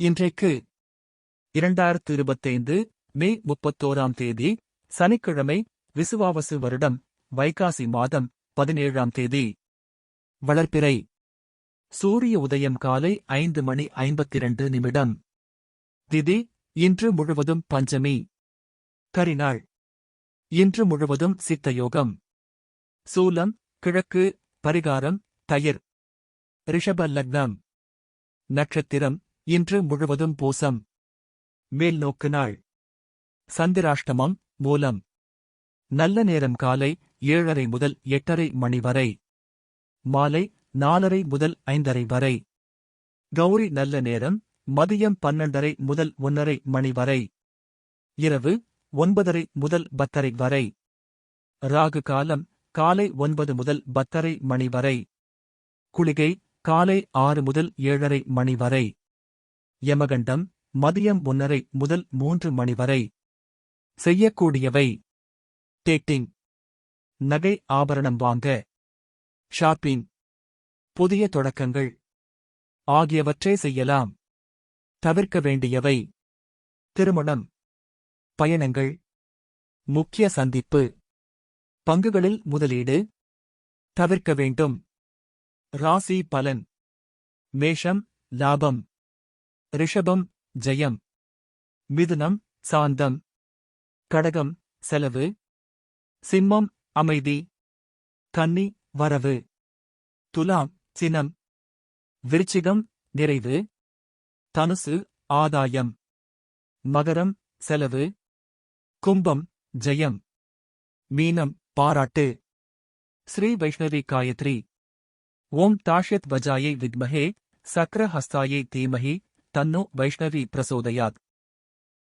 இன்றைக்கு இரண்டாயிரத்து இருபத்தைந்து மே முப்பத்தோராம் தேதி சனிக்கிழமை விசுவாவசு வருடம் வைகாசி மாதம் பதினேழாம் தேதி. வளர்ப்பிறை சூரிய உதயம் காலை ஐந்து மணி ஐம்பத்திரண்டு நிமிடம். திதி இன்று முழுவதும் பஞ்சமி. கரிநாள். இன்று முழுவதும் சித்தயோகம். சூலம் கிழக்கு பரிகாரம் தயிர். ரிஷப லக்னம். நட்சத்திரம் இன்று முழுவதும் பூசம். மேல் நாள். சந்திராஷ்டமம் மூலம். நல்ல நேரம் காலை ஏழரை முதல் எட்டரை மணி வரை. மாலை நாலரை முதல் ஐந்தரை வரை. கௌரி நல்ல நேரம் மதியம் பன்னெண்டரை முதல் ஒன்னரை மணி வரை. இரவு ஒன்பதரை முதல் பத்தரை வரை. ராகு காலம் காலை ஒன்பது முதல் பத்தரை மணி வரை. குளிகை காலை ஆறு முதல் ஏழரை மணி வரை. யமகண்டம் மதியம் ஒன்னரை முதல் மூன்று மணி வரை. செய்யக்கூடியவை. டேட்டிங் நகை ஆபரணம் வாங்க. ஷாப்பிங். புதிய தொடக்கங்கள். ஆகியவற்றை செய்யலாம். தவிர்க்க வேண்டியவை. திருமணம். பயணங்கள். முக்கிய சந்திப்பு. பங்குகளில் முதலீடு. தவிர்க்க வேண்டும். ராசி பலன். மேஷம் லாபம். ரிஷபம் ஜெயம். மிதுனம் சாந்தம். கடகம் செலவு. சிம்மம் அமைதி. கன்னி வரவு. துலாம் சினம். விருச்சிகம் நிறைவு. தனுசு ஆதாயம். மகரம் செலவு. கும்பம் ஜெயம். மீனம் பாராட்டு. ஸ்ரீ வைஷ்ணவி காயத்ரி. ஓம் தாஷத் வஜாயை வித்மஹே. சக்கரஹஸ்தாயை தீமஹி. ತನ್ನು ವೈಷ್ಣವಿ ಪ್ರಸೋದಯಾತ್